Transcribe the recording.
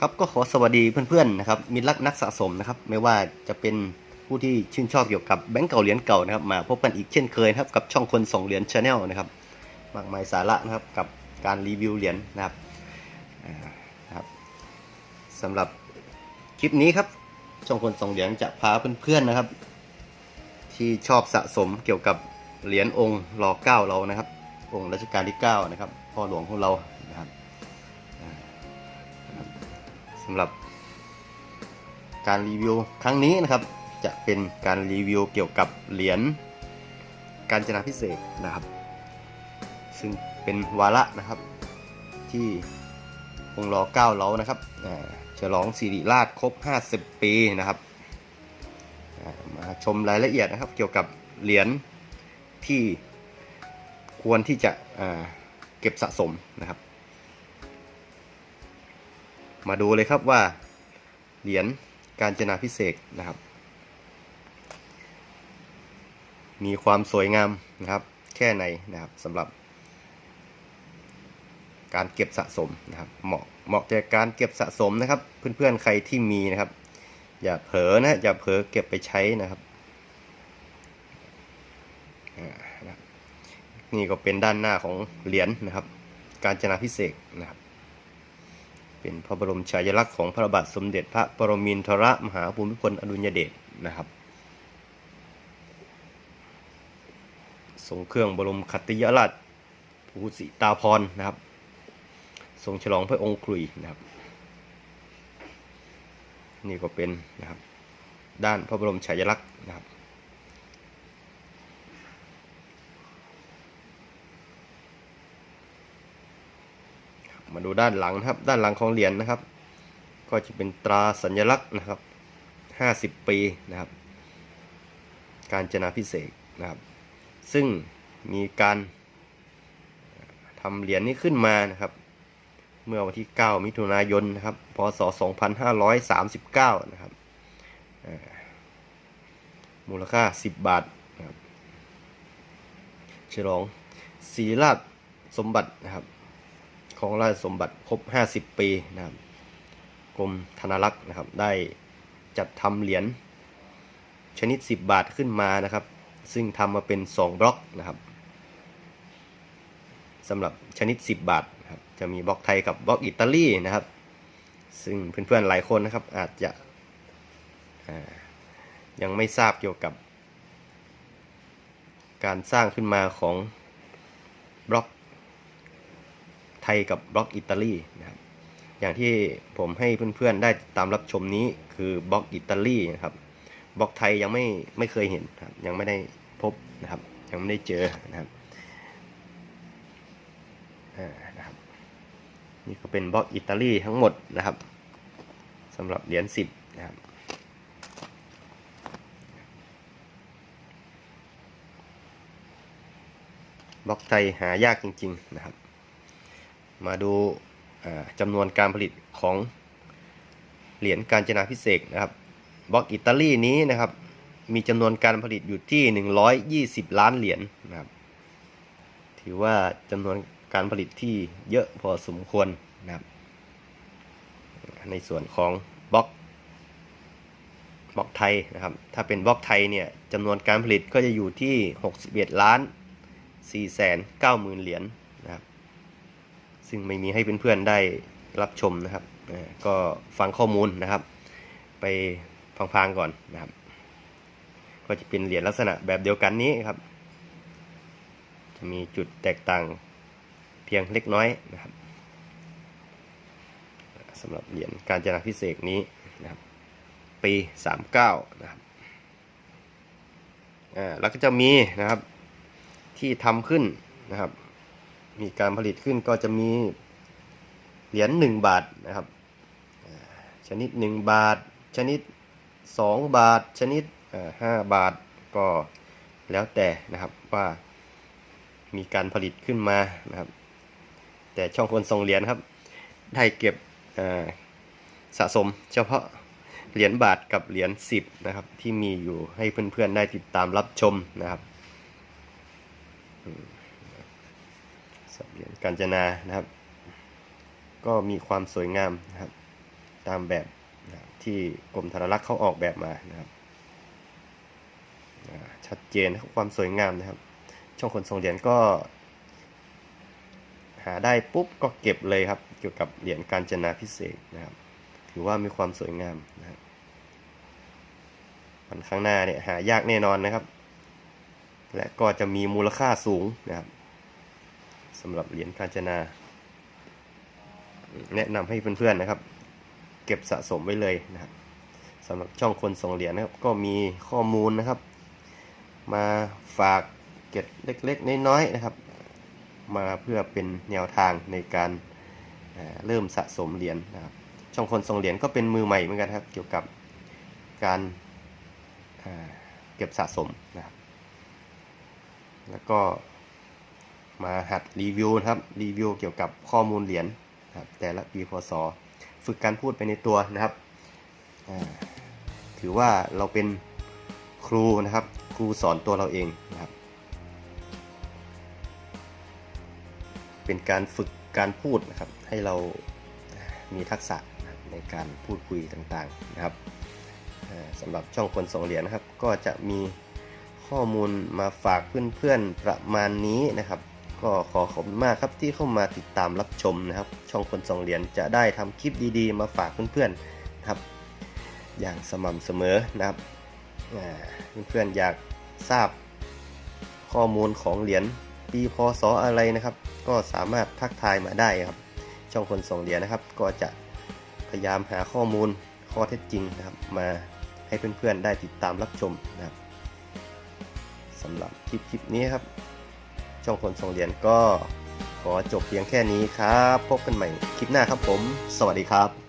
ครับก็ขอสวัสดีเพื่อนๆนะครับมิตรักนักสะสมนะครับไม่ว่าจะเป็นผู้ที่ชื่นชอบเกี่ยวกับแบงก์เก่าเหรียญเก่านะครับมาพบกันอีกเช่นเคยครับกับช่องคนส่งเหรียญชาแนลนะครับมากมายสาระนะครับกับการรีวิวเหรียญนะครับนะครับสำหรับคลิปนี้ครับช่องคนส่งเหรียญจะพาเพื่อนๆนะครับ ที่ชอบสะสมเกี่ยวกับเหรียญองค์รอเก้าเรานะครับ องค์รัชกาลที่9นะครับพ่อหลวงของเรา สำหรับการรีวิวครั้งนี้นะครับ จะเป็นการรีวิวเกี่ยวกับเหรียญการจนาพิเศษนะครับ ซึ่งเป็นวาระนะครับ ที่องค์รอเก้าเรานะครับอ่าฉลองสิริราชครบ 50 ปีนะครับมาชมรายละเอียดนะครับ เกี่ยวกับเหรียญที่ควรที่จะอ่าเก็บสะสมนะครับ มาดูเลยครับว่าเหรียญการจนาพิเศษนะครับ มีความสวยงามนะครับ แค่ไหนนะครับสำหรับ การเก็บสะสมนะครับ เหมาะเหมาะแก่การเก็บสะสมนะครับ เพื่อนๆใครที่มีนะครับ อย่าเผลอนะอย่าเผลอเก็บไปใช้นะครับนี่ก็เป็นด้านหน้าของเหรียญนะครับ การจนาพิเศษนะครับ เป็นพระบรมฉายาลักษณ์ของพระบาทสมเด็จพระปรมินทรมหาภูมิพลอดุลยเดชนะครับทรงเครื่องบรมขัตติยราชภูสิตาพรนะครับทรงฉลองพระองค์ครุยนะครับ นี่ก็เป็นนะครับ ด้านพระบรมฉายาลักษณ์นะครับ มาดูด้านหลังนะครับ ด้านหลังของเหรียญนะครับ ก็จะเป็นตราสัญลักษณ์นะครับ 50 ปีนะครับ การจนาพิเศษนะครับ ซึ่งมีการทำเหรียญนี้ขึ้นมานะครับ เมื่อวันที่ 9 มิถุนายนนะครับ พศ 2539 นะครับมูลค่า 10 บาทนะครับฉลองศรีราชสมบัตินะครับ ของราชสมบัติครบ 50 ปีนะครับกรมธนารักษ์นะครับ ได้จัดทำเหรียญชนิด 10 บาทขึ้นมานะครับ ซึ่งทำมาเป็น 2 บล็อกนะครับสำหรับชนิด 10 บาทครับจะมีบล็อกไทยกับบล็อกอิตาลีนะครับ ซึ่งเพื่อนๆหลายคนนะครับอาจจะยังไม่ทราบเกี่ยวกับ การสร้างขึ้นมาของบล็อก ไทยกับบล็อกอิตาลีนะครับอย่างที่ผมให้เพื่อนๆได้ตามรับชมนี้คือบล็อกอิตาลีนะครับบล็อกไทยยังไม่ไม่เคยเห็นครับยังไม่ได้พบนะครับ ยังไม่ได้เจอนะครับนะครับ นี่ก็เป็นบล็อกอิตาลีทั้งหมดนะครับสำหรับเหรียญสิบนะครับบล็อกไทยหายากจริง ๆ นะครับ มาดูจำนวนการผลิตของเหรียญการจนาพิเศษนะครับบล็อกอิตาลีนี้นะครับ มีจำนวนการผลิตอยู่ที่ 120 ล้านเหรียญนะครับ ถือว่าจำนวนการผลิตที่เยอะพอสมควรนะครับ ในส่วนของบล็อกบล็อกไทยนะครับ ถ้าเป็นบล็อกไทยเนี่ยจำนวนการผลิตก็จะอยู่ที่ 61 ล้าน4แสน9หมื่นเหรียญนะครับ ซึ่งไม่มีให้เพื่อนๆได้รับชมนะครับก็ฟังข้อมูลนะครับ ไปพังๆก่อนนะครับ ก็จะเป็นเหรียญลักษณะแบบเดียวกันนี้ครับ จะมีจุดแตกต่างเพียงเล็กน้อยนะครับสำหรับเหรียญการจนาพิเศษนี้นะครับ ปี 39 นะครับแล้วก็จะมีนะครับที่ทำขึ้นนะครับ มีการผลิตขึ้นก็จะมีเหรียญ1บาทนะครับชนิด 1 บาท ชนิด 2 บาท ชนิดอ่า5บาทก็แล้วแต่นะครับว่ามีการผลิตขึ้นมานะครับ แต่ช่องคนส่งเหรียญครับ ได้เก็บสะสมเฉพาะเหรียญบาทกับเหรียญ10นะครับที่มีอยู่ให้เพื่อนๆได้ติดตามรับชมนะครับ สับเหรียญกาญจนานะครับ ก็มีความสวยงามนะครับ ตามแบบที่กรมธนารักษ์เขาออกแบบมานะครับชัดเจนความสวยงามนะครับ ช่องขนส่งเหรียญก็ หาได้ปุ๊บก็เก็บเลยครับ เกี่ยวกับเหรียญการจนาพิเศษนะครับ ถือว่ามีความสวยงามนะครับวันข้างหน้าเนี่ยหายากแน่นอนนะครับ และก็จะมีมูลค่าสูงนะครับ สำหรับเหรียญการจนา แนะนำให้เพื่อนๆนะครับ เก็บสะสมไว้เลยนะครับสำหรับช่องคนส่งเหรียญนะครับ ก็มีข้อมูลนะครับ มาฝากเก็บเล็กๆน้อยๆนะครับ มาเพื่อเป็นแนวทางในการเริ่มสะสมเหรียญนะครับ ช่องคนส่งเหรียญก็เป็นมือใหม่เหมือนกันครับ เกี่ยวกับการเก็บสะสมนะครับ แล้วก็ มาหัดรีวิวนะครับรีวิวเกี่ยวกับข้อมูลเหรียญครับแต่ละปีพศฝึกการพูดไปในตัวนะครับ ถือว่าเราเป็นครูนะครับ ครูสอนตัวเราเองนะครับ เป็นการฝึกการพูดนะครับ ให้เรามีทักษะในการพูดคุยต่างๆนะครับสำหรับช่องคนส่งเหรียญนะครับ ก็จะมีข้อมูลมาฝากเพื่อนๆประมาณนี้นะครับ ก็ขอขอบคุณมากครับที่เข้ามาติดตามรับชมนะครับ ช่องคนส่งเหรียญจะได้ทำคลิปดีๆ มาฝากเพื่อนๆนะครับ อย่างสม่ำเสมอนะครับเพื่อนๆอยากทราบข้อมูลของเหรียญปีพศอะไรนะครับ ก็สามารถทักทายมาได้ครับ ช่องคนส่งเหรียญนะครับ ก็จะพยายามหาข้อมูลข้อเท็จจริงนะครับ มาให้เพื่อนๆได้ติดตามรับชมนะครับสำหรับคลิปคลิปนี้ครับ ช่องคนทรงเรียนก็ขอจบเพียงแค่นี้ครับ พบกันใหม่คลิปหน้าครับผม สวัสดีครับ